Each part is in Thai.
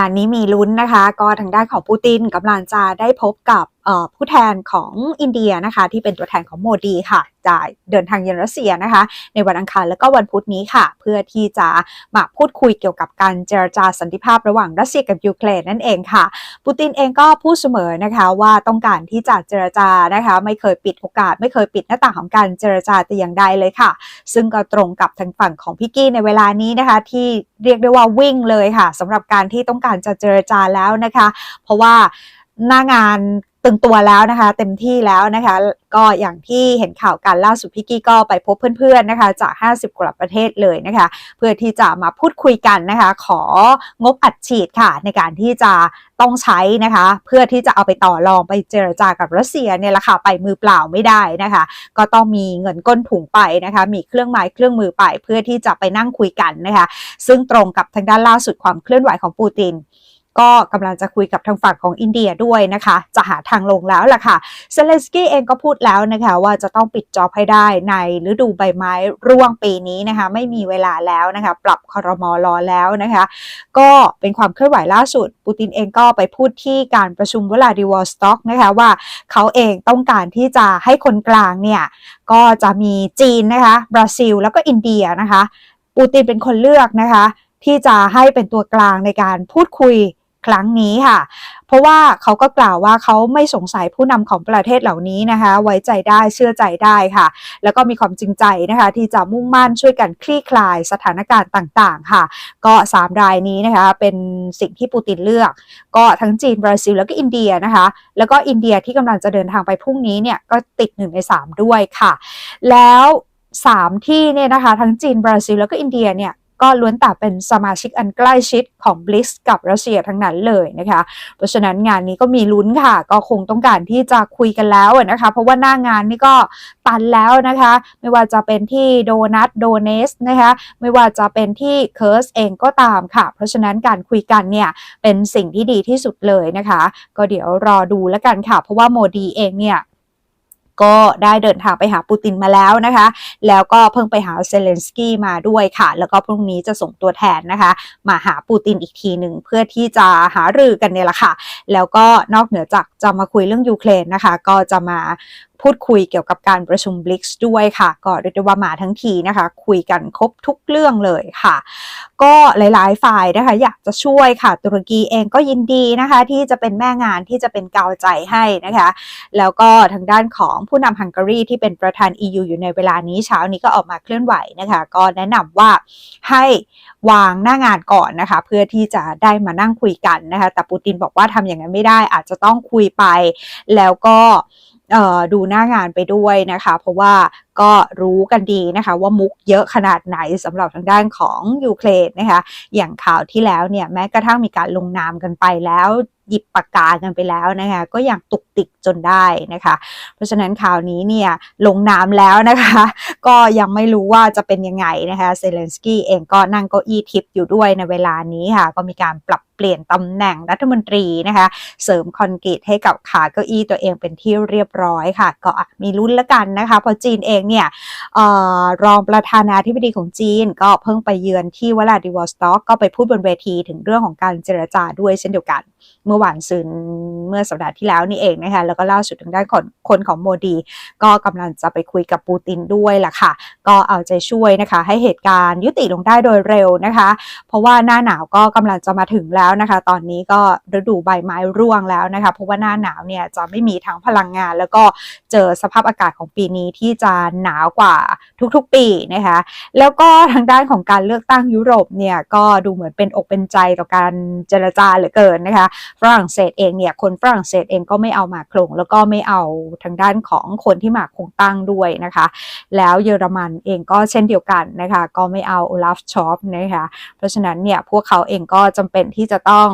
งานนี้มีลุ้นนะคะ ก็ทางด้านของปูตินกำลังจะได้พบกับ ผู้แทนของอินเดียนะคะ ที่เป็นตัวแทนของโมดีค่ะจะเดินทางเยือนรัสเซียนะคะ ในวันอังคารแล้วก็วันพุธนี้ค่ะ เพื่อที่จะมาพูดคุยเกี่ยวกับการเจรจาสันติภาพระหว่างรัสเซียกับยูเครนนั่นเองค่ะ ปูตินเองก็พูดเสมอนะคะว่าต้องการที่จะเจรจานะคะ ไม่เคยปิดโอกาส ไม่เคยปิดหน้าต่างของการเจรจาแต่อย่างใดเลยค่ะ ซึ่งก็ตรงกับทางฝั่งของพี่กี้ในเวลานี้นะคะ ที่เรียกได้ว่าวิ่งเลยค่ะสำหรับการที่ต้องการจะเจรจาแล้วนะคะ เพราะว่าหน้างาน ตึงตัวแล้วนะคะ เต็มที่แล้วนะคะ ก็อย่างที่เห็นข่าวกันล่าสุดพี่กี้ก็ไปพบเพื่อนๆนะคะ จาก 50 กว่าประเทศเลยนะคะ เพื่อที่จะมาพูดคุยกันนะคะ ของบอัดฉีดค่ะ ในการที่จะต้องใช้นะคะ เพื่อที่จะเอาไปต่อรองไปเจรจากับรัสเซียเนี่ยแหละค่ะไปมือเปล่าไม่ได้นะคะ ก็ต้องมีเงินก้นถุงไปนะคะ มีเครื่องไม้เครื่องมือไป เพื่อที่จะไปนั่งคุยกันนะคะ ซึ่งตรงกับทางด้านล่าสุดความเคลื่อนไหวของปูติน ก็กำลังจะคุยกับทางฝั่งของอินเดียด้วยนะคะ จะหาทางลงแล้วล่ะค่ะเซเลนสกี้เองก็พูดแล้วนะคะว่าจะต้องปิดจอบให้ได้ในฤดูใบไม้ร่วงปีนี้นะคะ ไม่มีเวลาแล้วนะคะ ปรับคอรมอรอแล้วนะคะ ก็เป็นความเคลื่อนไหวล่าสุด ปูตินเองก็ไปพูดที่การประชุมเวลาดิวอสต็อกนะคะว่าเขาเองต้องการที่จะให้คนกลางเนี่ย ก็จะมีจีนนะคะ บราซิล แล้วก็อินเดียนะคะ ปูตินเป็นคนเลือกนะคะ ที่จะให้เป็นตัวกลางในการพูดคุย ครั้งนี้ค่ะ เพราะว่าเขาก็กล่าวว่าเขาไม่สงสัยผู้นำของประเทศเหล่านี้นะคะ ไว้ใจได้เชื่อใจได้ค่ะ แล้วก็มีความจริงใจนะคะ ที่จะมุ่งมั่นช่วยกันคลี่คลายสถานการณ์ต่างๆ ค่ะ ก็ 3 รายนี้นะคะเป็นสิ่งที่ปูตินเลือก ก็ทั้งจีนบราซิลแล้วก็อินเดียนะคะ แล้วก็อินเดียที่กำลังจะเดินทางไปพรุ่งนี้เนี่ยก็ติด1ใน 3 ด้วยค่ะ แล้ว3ที่เนี่ยนะคะทั้งจีนบราซิลแล้วก็อินเดียเนี่ย ก็ล้วนแต่เป็นสมาชิกอันใกล้ชิดของ b l i กกับรัสเซียทั้งนั้นเลยนะคะ เพราะฉะนั้นงานนี้ก็มีลุ้นค่ะ ก็คงต้องการที่จะคุยกันแล้วนะคะ เพราะว่าหน้างานนี่ก็ตันแล้วนะคะ ไม่ว่าจะเป็นที่โดนัทโดเนสนะคะไม่ว่าจะเป็นที่เคิร์สเองก็ตามค่ะ เพราะฉะนั้นการคุยกันเนี่ยเป็นสิ่งที่ดีที่สุดเลยนะคะ ก็เดี๋ยวรอดูแล้วกันค่ะ เพราะว่าโมดีเองเนี่ย ก็ได้เดินทางไปหาปูตินมาแล้วนะคะ แล้วก็เพิ่งไปหาเซเลนสกี้มาด้วยค่ะ แล้วก็พรุ่งนี้จะส่งตัวแทนนะคะ มาหาปูตินอีกทีหนึ่งเพื่อที่จะหารือกันเนี่ยแหละค่ะ แล้วก็นอกเหนือจากจะมาคุยเรื่องยูเครนนะคะ ก็จะมาพูดคุยเกี่ยวกับการประชุมบลิกซ์ด้วยค่ะ ก็เรียกได้ว่ามาทั้งทีนะคะ คุยกันครบทุกเรื่องเลยค่ะ ก็หลายๆ ฝ่ายนะคะ อยากจะช่วยค่ะ ตุรกีเองก็ยินดีนะคะ ที่จะเป็นแม่งานที่จะเป็นกาวใจให้นะคะ แล้วก็ทางด้านของผู้นำฮังการีที่เป็นประธาน EU อยู่ในเวลานี้เช้านี้ก็ออกมาเคลื่อนไหวนะคะ ก็แนะนำว่าให้วางหน้างานก่อนนะคะ เพื่อที่จะได้มานั่งคุยกันนะคะ แต่ปูตินบอกว่าทำอย่างนั้นไม่ได้อาจจะต้องคุยไป แล้วก็ ดูหน้างานไปด้วยนะคะ เพราะว่า ก็รู้กันดีนะคะ ว่ามุกเยอะขนาดไหนสำหรับทางด้านของยูเครนนะคะอย่างข่าวที่แล้วเนี่ยแม้กระทั่งมีการลงนามกันไปแล้วหยิบปากกากันไปแล้วนะคะก็ยังตุกติกจนได้นะคะ เพราะฉะนั้นข่าวนี้เนี่ยลงนามแล้วนะคะ ก็ยังไม่รู้ว่าจะเป็นยังไงนะคะเซเลนสกี้เองก็นั่งเก้าอี้ทิปอยู่ด้วยในเวลานี้ค่ะ ก็มีการปรับเปลี่ยนตำแหน่งรัฐมนตรีนะคะ เสริมคอนกรีตให้กับขาเก้าอี้ตัวเองเป็นที่เรียบร้อยค่ะ ก็มีลุ้นละกันนะคะเพราะจีนเองเนี่ยออรองประธานาธิบดีของจีน ก็เพิ่งไปเยือนที่วลาดิวอสต็อกก็ไปพูดบนเวทีถึงเรื่องของการเจรจาด้วยเช่นเดียวกันเมื่อวานซืนเมื่อสัปดาห์ที่แล้วนี่เองนะคะแล้วก็ล่าสุดทางด้านคนคนของโมดี ก็กำลังจะไปคุยกับปูตินด้วยล่ะค่ะ ก็เอาใจช่วยนะคะ ให้เหตุการณ์ยุติลงได้โดยเร็วนะคะ เพราะว่าหน้าหนาวก็กำลังจะมาถึงแล้วนะคะ ตอนนี้ก็ฤดูใบไม้ร่วงแล้วนะคะ เพราะว่าหน้าหนาวเนี่ยจะไม่มีทั้งพลังงาน แล้วก็เจอสภาพอากาศของปีนี้ที่จะหนาวกว่าทุกๆปีนะคะ แล้วก็ทางด้านของการเลือกตั้งยุโรปเนี่ยก็ดูเหมือนเป็นอกเป็นใจต่อการเจรจาเหลือเกินนะคะฝรั่งเศสเองเนี่ยคนฝรั่งเศสเองก็ไม่เอามาโครงแล้วก็ไม่เอาทางด้านของคนที่มาคงตั้งด้วยนะคะ แล้วเยอรมันเองก็เช่นเดียวกันนะคะก็ไม่เอาโอลาฟชอปนะคะเพราะฉะนั้นเนี่ยพวกเขาเองก็จำเป็นที่จะต้อง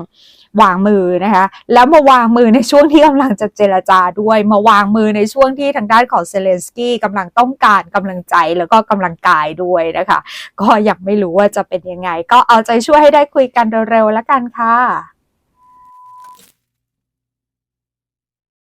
วางมือนะคะแล้วมาวางมือในช่วงที่กำลังจะเจรจาด้วยมาวางมือในช่วงที่ทางด้านของเซเลนสกี้กำลังต้องการกำลังใจแล้วก็กำลังกายด้วยนะคะ ก็ยังไม่รู้ว่าจะเป็นยังไง ก็เอาใจช่วยให้ได้คุยกันเร็วๆแล้วกันค่ะ